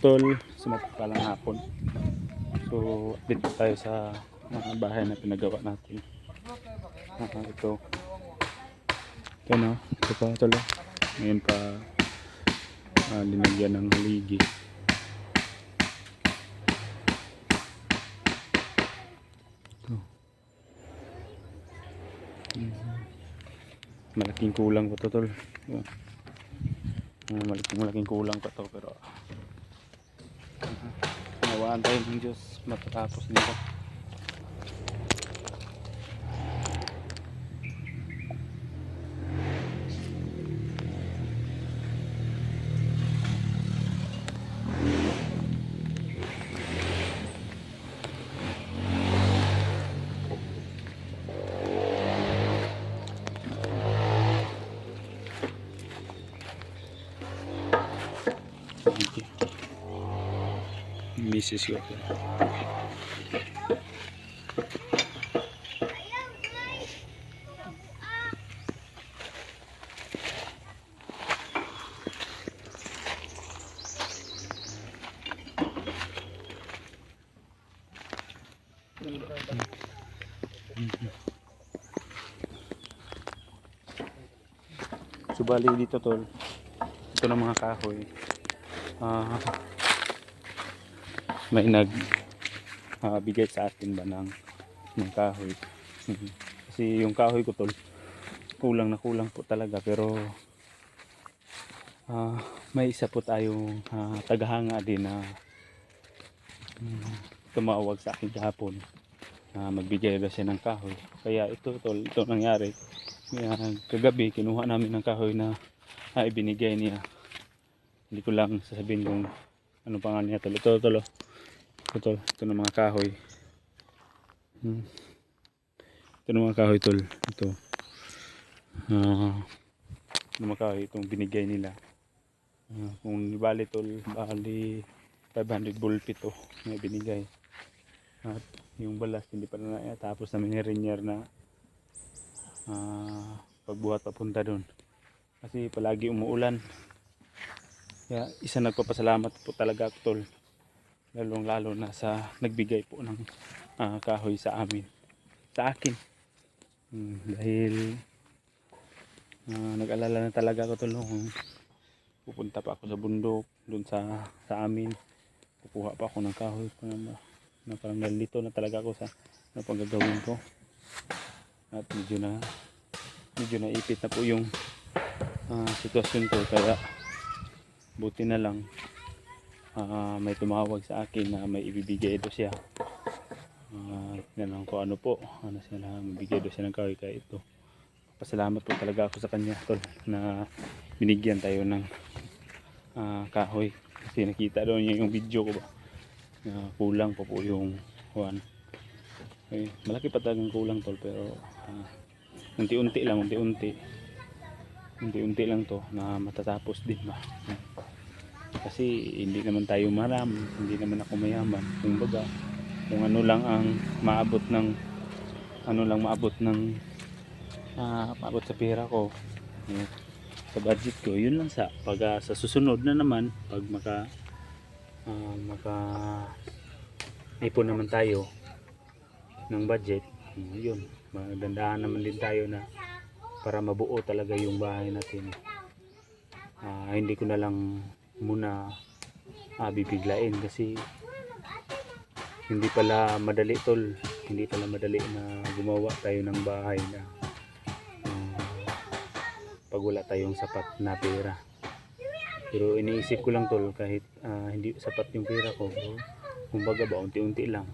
Tol? Sumapalang hapon. So, update tayo sa mga bahay na pinagawa natin. Ah, ito. Ito no, ito pa tol. oh. Ngayon pa ah, linagyan ng haligi. Ito. Mhm. Malaking kulang pa to tol. Ah, malaking malaking kulang pa to pero Nawaan tayo ng Diyos matatapos nito. Mrs. ko. Subali dito tol. Ito ng mga kahoy. Ah, may nag ah, bigay sa atin ba ng, ng kahoy. Mhm. Kasi yung kahoy ko tol, kulang na kulang po talaga pero ah, may isa po tayong ah, tagahanga din na mm, tumawag sa akin kahapon na magbigay ba siya ng kahoy. Kaya ito tol, ito nangyari. Kaya kagabi kinuha namin ng kahoy na ah, ibinigay niya. Hindi ko lang sasabihin kung ano pangalan niya tol. Ito tol. Oh. Ito. Ito ng mga kahoy. Hmm. Ito ng mga kahoy tol. Ito. Ah, ito ng mga kahoy. Itong binigay nila. Ah, kung bali tol, bali 500 bulpi to na binigay. At yung balas hindi pa na tapos namin ni Renier na ah, pagbuhat papunta doon. Kasi palagi umuulan. Kaya isa nagpapasalamat po talaga ako tol. Lalong lalo na sa nagbigay po ng ah, kahoy sa amin. Sa akin. Hmm, dahil ah, nag-alala na talaga ako tol kung pupunta pa ako sa bundok doon sa sa amin. Kukuha pa ako ng kahoy na, na parang nalito na talaga ako sa na panggagawin ko. At medyo na medyo naipit na po yung ah, sitwasyon ko kaya buti na lang ah, may tumawag sa akin na may ibibigay ito siya. Uh, ganun ko ano po? Ano siya na mabigay doon siya ng kahoy kaya ito. Pasalamat po talaga ako sa kanya tol na binigyan tayo ng ah, kahoy. Kasi nakita doon niya yung video ko ba na kulang pa po yung one eh, malaki pa talagang kulang tol pero ah, unti-unti lang unti-unti. Unti-unti lang to na matatapos din ba kasi hindi naman tayo maram hindi naman ako mayaman. Kumbaga kung ano lang ang maabot ng ano lang maabot ng ah, maabot sa pera ko eh, sa budget ko yun lang sa pag ah, sa susunod na naman pag maka ah, maka ipon naman tayo ng budget mm, yun. Magdandahan naman din tayo na para mabuo talaga yung bahay natin. Ah, hindi ko na lang muna ah, bibiglain kasi hindi pala madali tol. Hindi pala madali na gumawa tayo ng bahay na ah, pag wala tayong sapat na pera. Pero iniisip ko lang tol kahit ah, hindi sapat yung pera ko kumbaga ba unti-unti lang.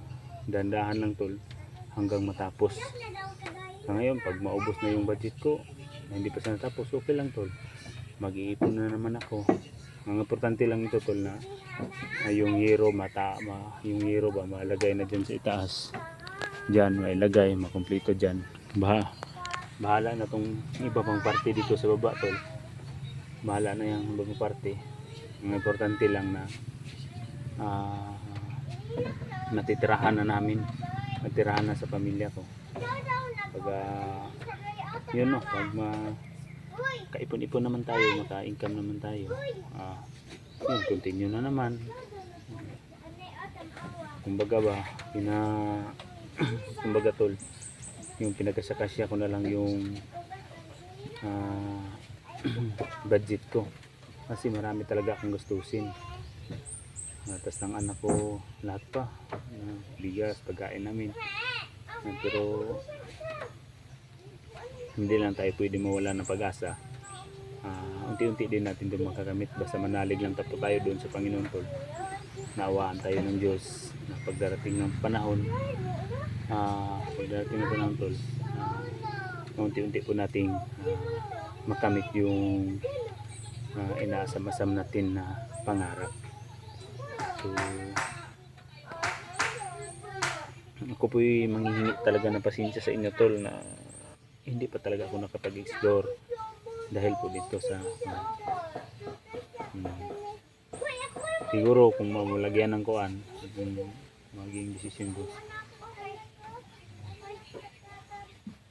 Dandahan lang tol hanggang matapos. Sa ngayon pag maubos na yung budget ko hindi pa siya natapos okay lang tol. Mag-iipon na naman ako ang importante lang ito tol na ah, yung hero mata ma, yung hero ba malagay na dyan sa itaas. Dyan mailagay makumpleto dyan. Bah bahala na tong iba pang parte dito sa baba tol. Bahala na yung ibang parte. Ang importante lang na ah, natitirahan na namin. Natirahan na sa pamilya ko. Pag ah, yun no pag ma kaipon-ipon naman tayo maka-income naman tayo. Ah, yun continue na naman. Kumbaga ba pina kumbaga tol yung pinagkasakasya ko na lang yung ah, budget ko. Kasi marami talaga akong gustusin Tapos ng anak ko lahat pa. Na bigas pagkain namin. Ah, pero hindi lang tayo pwede mawala ng pag-asa. Ah, unti-unti din natin din makakamit. Basta manalig lang tapo tayo doon sa Panginoon tol naawaan tayo ng Diyos na pagdarating ng panahon. Ah pagdarating ng panahon tol ah, unti-unti po nating ah, makamit yung ah, inaasam-asam natin na pangarap. So ako po'y manghihingi talaga ng pasensya sa inyo tol na hindi pa talaga ako nakapag-explore dahil po dito sa ah, hmm, siguro kung mamulagyan ng kuan kung maging desisyon ko.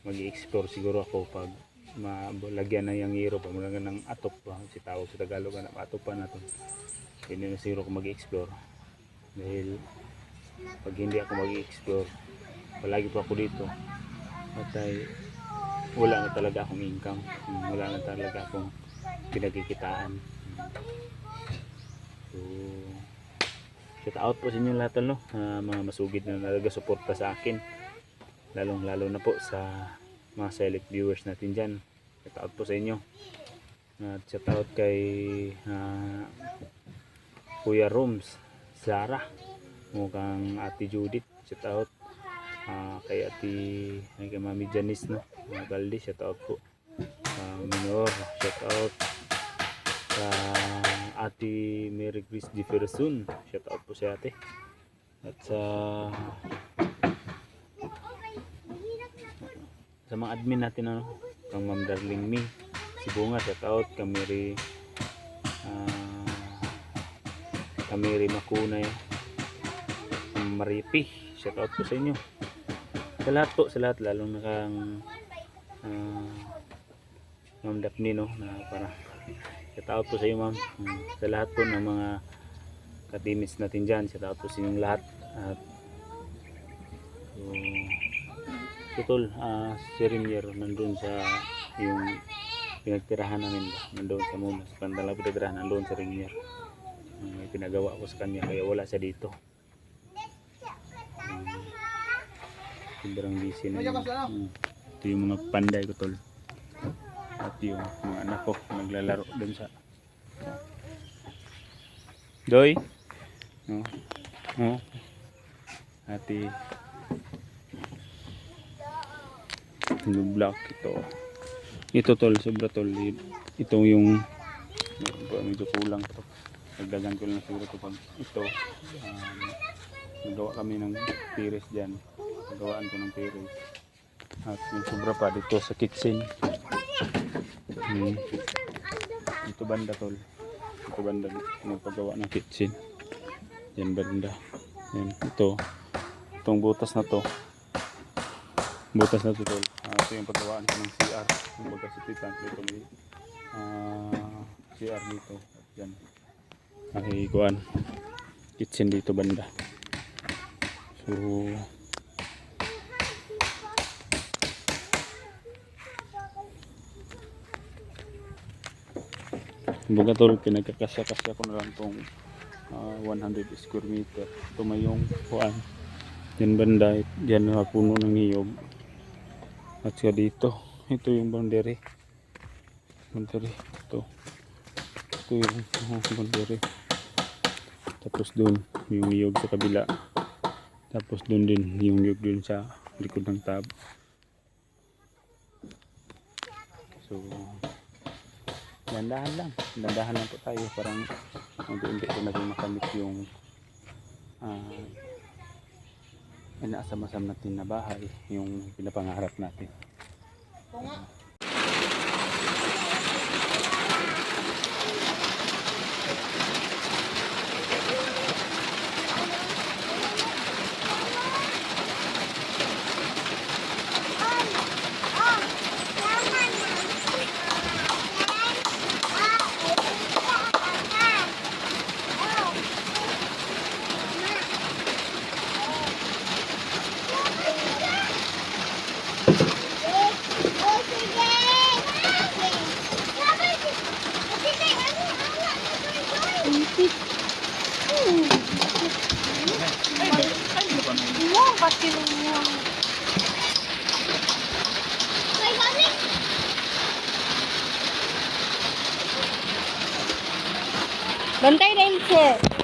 Mag-explore siguro ako pag malagyan na yung hero pag malagyan ng atop ba si tawag sa Tagalog na atop pa natin hindi na siguro ako mag-explore. Dahil pag hindi ako mag-explore palagi po ako dito. At ay wala na talaga akong income. Hmm, wala na talaga akong pinagkikitaan. So shout out po sa inyo lahat no Ah, mga masugid na talaga suporta sa akin. Lalong lalo na po sa mga select viewers natin dyan. Shout out po sa inyo. At shout out kay ah, Kuya Roms Zara. Mukhang Ate Judith. Shout out Ah, kay Ate ay kay Mami Janice no? Mga Galdi shout out po. Ah, Minor shout out sa Ate Mary Grace Jefferson shout out po si ate. At sa sa mga admin natin ano? Kang Ma'am Darling Me si Bunga shout out kay Mary ah kay Makunay Maripi shout out po sa inyo sa lahat po sa lahat lalong na kang ah, Ma'am Daphne no na parang shout out po sa iyo ma'am. Mm, sa lahat po ng mga katimis natin dyan shout out po sa inyong lahat. At so tutol ah si Rinier nandun sa yung pinagtirahan namin nandun sa muna sa pandalang pinagtirahan nandun sa Rinier Ah, may pinagawa ko sa kanya kaya wala siya dito sobrang busy na yun. Mm, ito yung mga panday ko tol. At yung mga anak ko naglalaro dun sa Doy no? No? Ati yung block ito. Ito tol sobra tol. Ito yung medyo kulang to? Nagdagan ko lang siguro to pag ito. Um, nagawa kami ng tiris dyan nagawaan ko ng tiris at yung sobra pa dito sa kitchen. Hmm. ito banda tol. Ito banda nagpagawa ng kitchen. Yan banda. Yan. Ito. Itong butas na to. Butas na to tol. Ah, ito yung pagawaan ko ng CR yung baga sa titan. Dito may ah, CR dito. At yan. Ay kuan kitchen dito banda. So Kumbaga tol, pinagkakasya-kasya ko na lang tong ah, 100 square meter. Ito may yung kuan. Yan banda, yan na puno ng niyog. At saka dito, ito yung boundary. Boundary, ito. Ito yung uh, boundary. Tapos doon, yung niyog sa kabila. Tapos doon din, yung niyog doon sa likod ng tab. So, dandahan lang. Dandahan lang po tayo. Parang ko naging makamit yung uh, inaasam-asam natin na bahay yung pinapangarap natin. Mo, બંધાઈ રહી છે